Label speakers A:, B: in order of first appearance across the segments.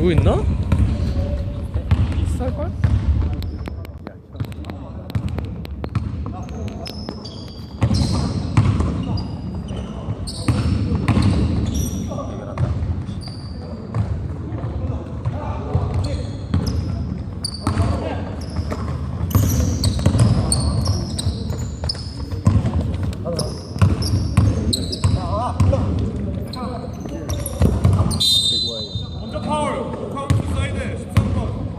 A: 지고 있나? 비쌀걸?
B: 먼저 파울. 카운트 사이드 13번.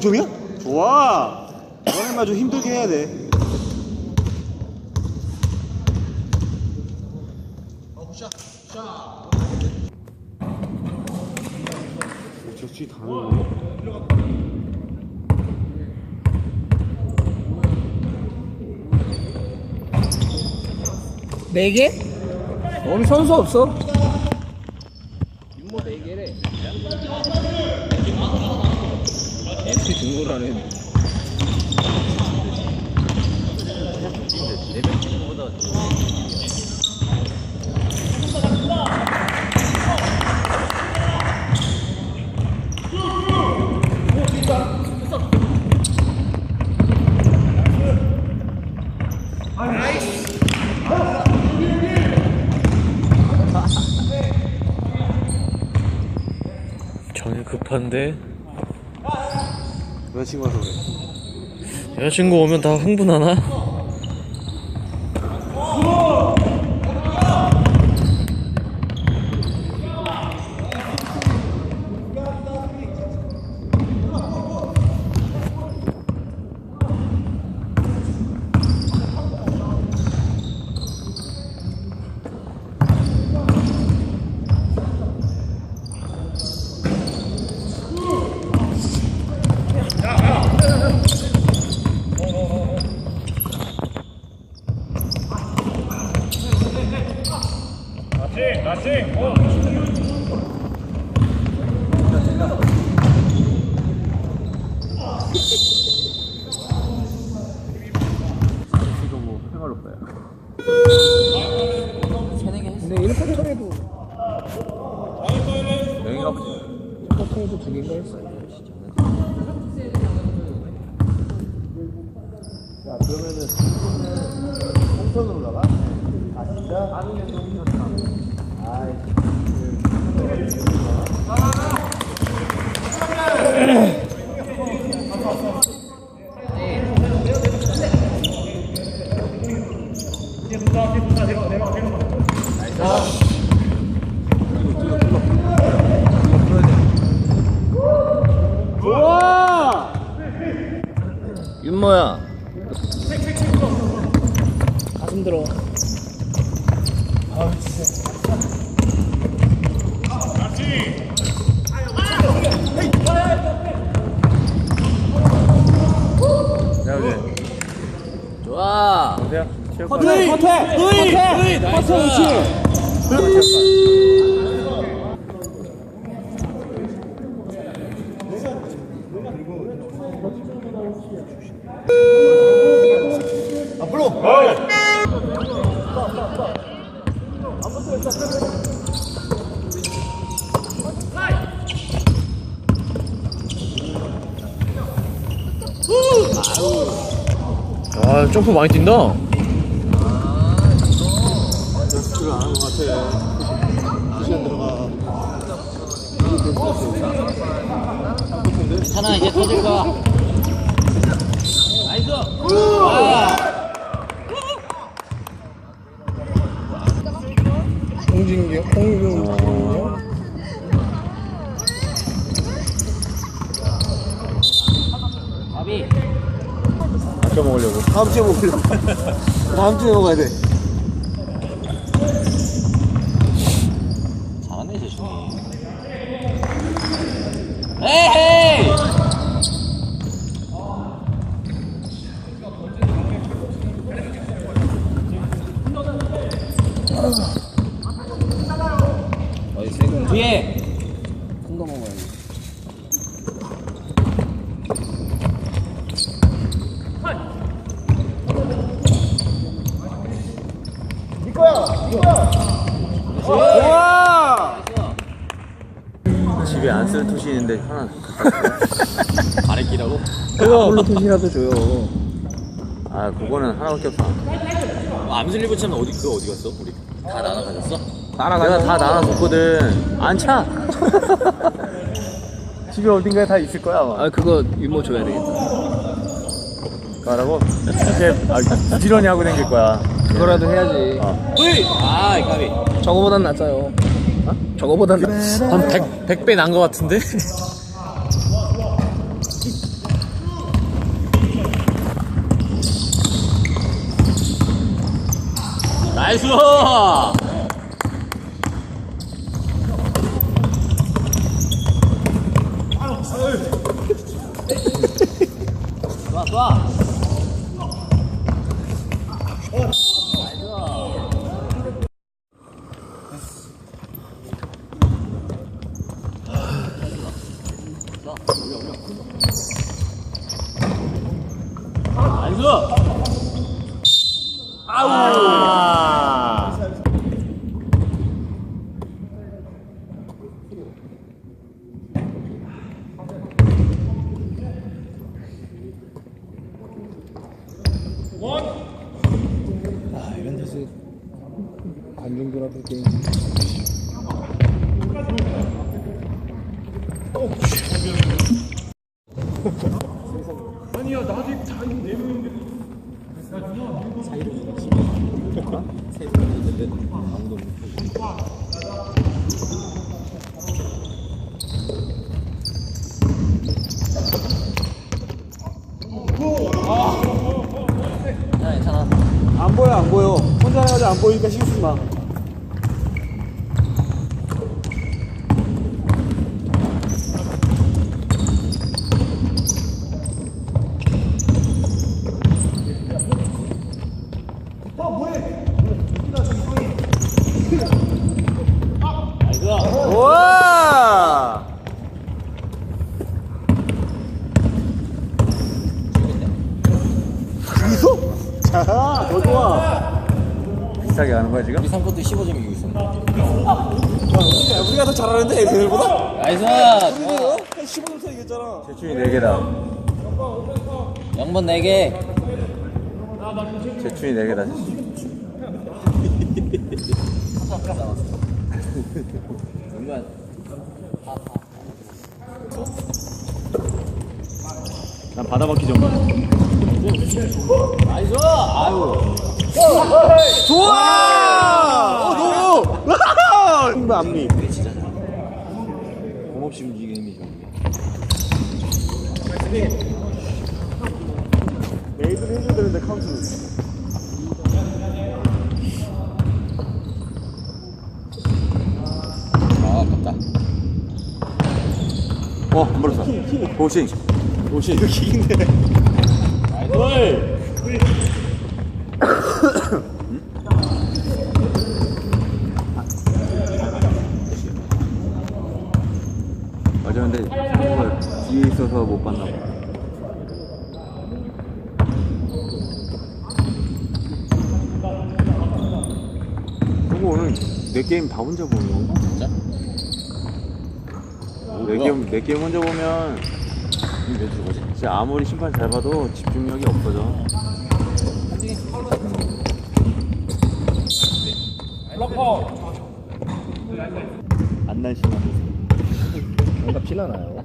C: 동점이야? 좋아. 이번에만 좀 힘들게 해야 돼. 어. 네
A: 개? 오늘 선수 없어? 윤모 네 개래. 등고라는. 정이 급한데
C: 여자친구 와서 그래.
A: 여자친구 오면 다 흥분하나?
B: 나치, 나치. 어.
C: 이거 뭐 생활로빠야.
A: 근데 1쿼터에도
C: 명이가 보지.
A: 1쿼터에도 두 개가 했어.
C: 자 그러면은 홍선으로 올라가? 아 진짜? 좋다. 아이. 좋아!
A: 윤모야. 가슴 들어. 좋아.
C: 어디야?
A: 커트.
C: 앞으로!
A: 아, 점프 많이 뛴다. 하나 이제 터질 거야. 나이스. 홍 홍진경. 아비.
C: 아껴 먹으려고. 다음 주에 먹으려고. 다음 주에 먹어야 돼.
A: 잘하네 재준이. 에헤 뒤에 큰거 먹어야 돼.
C: 집에 안 쓰는 토시 있는데 하나
A: 아래 끼라고?
D: 홀로 토시라도 줘요.
C: 아 그거는 하나밖에 없어.
A: 암슬리브 참 어디 그거 어디 갔어? 우리 다 나눠 가졌어?
C: 내가 다 나눠줬거든 안차 집에 어딘가에 다 있을 거야 아마
D: 아 그거 유모 줘야 되겠다.
C: 가라고 이제 아, 부지런히 하고 다닐 거야
D: 그거라도 해야지.
C: 어.
A: 으이! 아, 이 까비.
D: 저거보단 낫아요. 저거보단 낫.
A: 한 100, 100배 난거 같은데? 나이스! 좋아, 좋아. 나이스! 아우!
D: 아 이런 데서 관중들하고 게임.
A: 괜찮아, 괜찮아.
D: 안 보여 안 보여. 혼자 해가지고 안 보이니까 신경 쓰지 마. 더 좋아.
C: 비슷하게 가는 거야 지금?
A: 우리 3쿼터 15점 이기고 있어.
D: 야, 우리가 더 잘하는데 얘네들보다?
A: 나이스!
D: 우리가 15점 차 이겼잖아.
C: 제출이 4개다
A: 0번 4개.
C: 제출이 4개다 제출
A: 정말.
C: 난 받아먹기 전문
A: 나이스! 아유.
D: 좋아! 어, 너무! 흥부 안미.
A: 몸 없이 움직이는 힘이 좋은
D: 메이드를 해줘야 되는데 카운트.
A: 아.
C: 어, 안 벌었어 도싱
D: 오씨, 이거 기긴데.
A: 나이스!
C: 맞아 근데 이걸 뒤에 있어서 못 봤나 봐 그거 오늘 내 게임 다 혼자 보는 건가?
A: 진짜?
C: 내 게임, 내 게임 혼자 보면
A: 이몇 주 거지?
C: 진짜 아무리 심판 잘 봐도 집중력이 없어져. 안 날씬한
D: 뭔가 피나나요?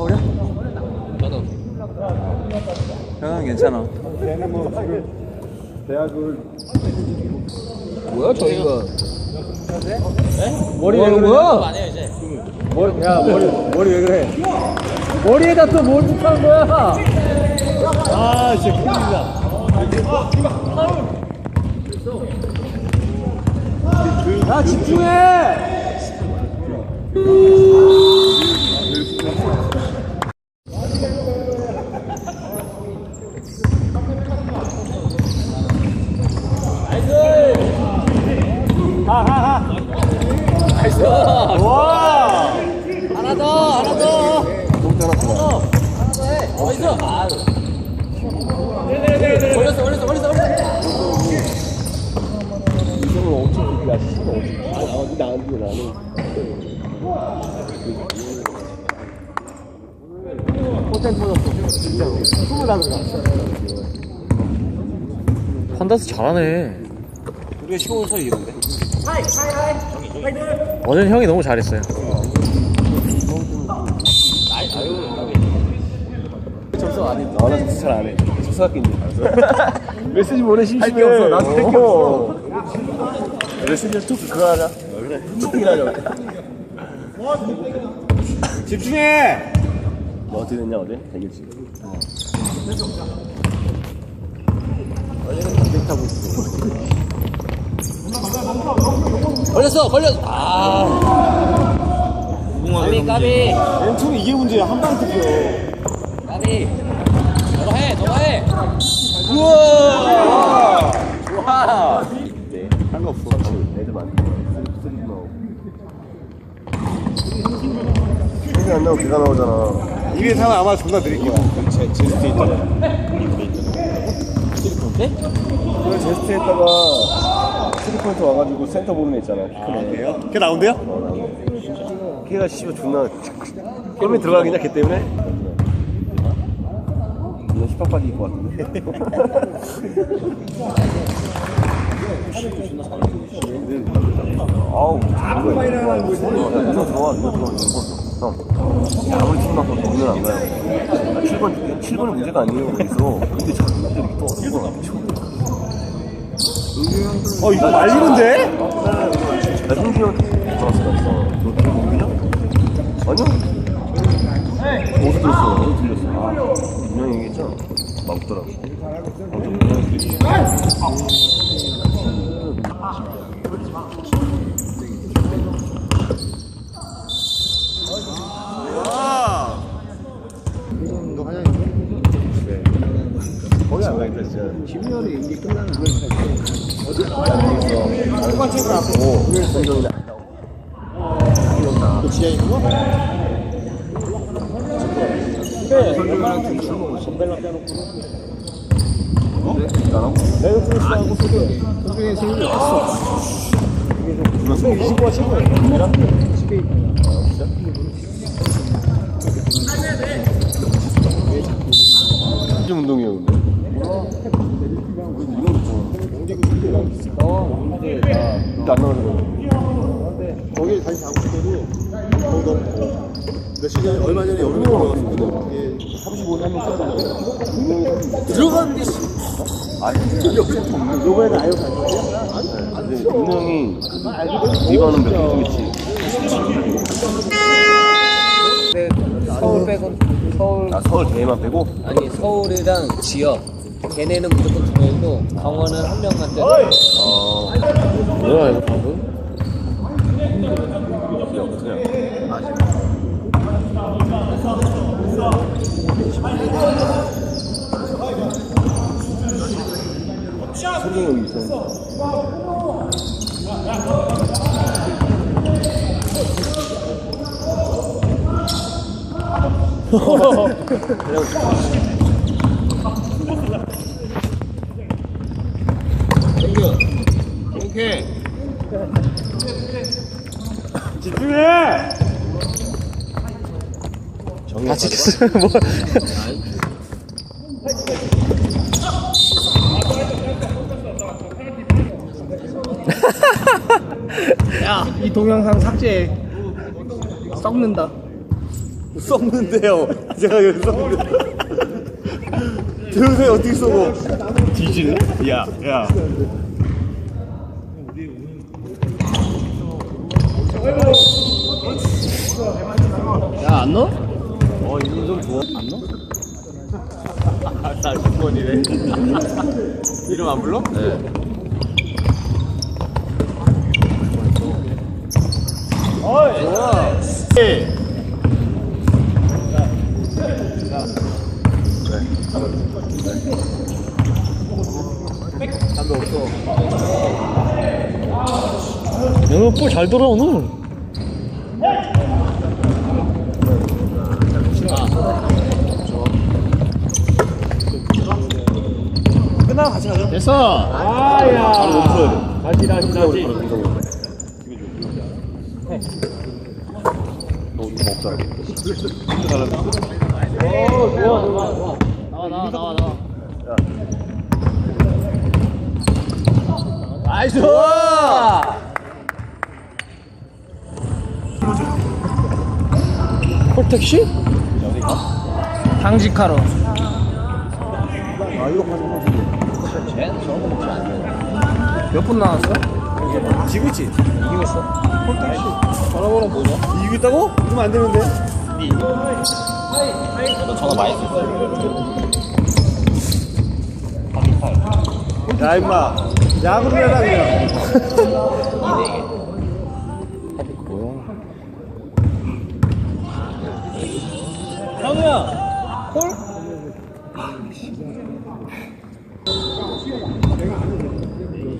C: 파울이야?
A: 나도.
C: 형은 괜찮아
D: 걔는 뭐 지금 대학을 뭐야 저희가 머리 왜 그래?
A: 안 해요, 이제.
D: 머리 야 머리 머리 왜 그래? 머리에다 또뭘 붙한 거야? 아 진짜 큰일이다. 야 집중해.
A: 나이스! 하나 더 하나 더
E: 더.
A: 어딨어 아 걸렸어 걸렸어 걸렸어 걸렸어
E: 이성은 엄청 씨가 엄청. 아 나한테 나는.
A: 판다스 잘하네
B: 우리가 15분 서 이겼는데?
A: 어제는 형이 너무 잘했어요
E: 접속 안 해. 아, 나 접속 잘안 해. 접속할게 이제. 메시지 보내 심심해. 없어. 나도 할게 없어. 메시지 톡 그거 하자. 그래.
C: 집중해!
E: 너 어떻게 됐냐 어제? 대결지. 어제는 담배 타고 있어.
A: 걸렸어 걸렸어 아 까비 까비
E: 멘트는 이게 문제야. 한 방에 뜯겨.
A: 까비 너가 해 너가 해 우와 좋아
E: 네. 한거 없어. 애들 많네. 쓰리 나오고. 쓰리 안 나오고 걔가 나오잖아.
C: 이게 사람 아마 존나 느릴 거야.
E: 제, 제스트 있잖아.
A: 네?
E: 그 제스트 했다가 스리포인트 와가지고 센터 보는 애 있잖아. 크네.
C: 걔 나온대요?
E: 걔가 씨발 존나 게임에 들어가겠냐 걔 때문에? 이거 힙합까지 입고 왔는데 아우 이거 들어와 이거 들어와 이거 형 아무리 팀 바꿔도 오늘 안 가요 아, 7번 7번은 문제가 아니에요 여기서 근데 자기들이 또 어떤 거
C: 어, 이거 말리는데?
E: 나 형준한테 들어왔어 너 모르냐? 아니요 어디서 들었어 어디 들렸어 아 분명히 얘기했잖아 막 웃더라고 엄청 분명히 거기 안 가니까 진짜 10년에 이게 끝나는 거 한관 책을 안 보고 공정이 안 나오고 그 지하에 있는 거? 25가 최고야 아 진짜? 좀 운동이에요 근데 안 나가는 거 거기를 다시 가고 싶어도 며칠 전에 얼마 전에 여름에 들어갔어 35년 한명 썼잖아요
A: 들어갔는데
E: 아니 요번에는 아예 가지고 아니 분명히 리바는 몇 개겠지.
A: 서울 빼고 서울.
E: 아 서울 대만 빼고?
A: 아니 서울이랑 지역. 걔네는 무조건 두 명이고 강원은 한 명만 돼
E: 어. 뭐야 이거 방금? 그냥 아쉽다 소리 여기 있어
C: 집중해!
A: 다 찍혔어요. 뭐
F: 야, 이 동영상 삭제해. 썩는다.
C: 썩는데요. 제가 여기 썩는데. 들으세요, 어떻게 썩어? 뒤지네? 야, 야.
F: 야, 안 넣어?
E: 어 이거 좀 좋아 안 넣어?
B: 나 6번이래. 이름 안 불러? 네.
A: 야, 볼잘 돌아 오늘.
C: 끝나고 같이 가자.
F: 됐어.
A: 아야. 다시 다시 다시.
E: 너 우리 먹자.
A: 오 좋아 좋아 좋아.
F: 나와 나와 나와 나와.
A: 나이스.
F: 콜택시? 당직하러.
E: 아 이거 가는 거지.
F: 몇분 나왔어?
C: 지고 있지?
F: 이기고 있어. 콜택시. 전화번호 뭐냐?
C: 이기고 있다고? 이러면 안 되는데.
B: 너 전화 많이 했어.
C: 야 임마. 야구를 해라 그냥.
A: 현우야. 콜?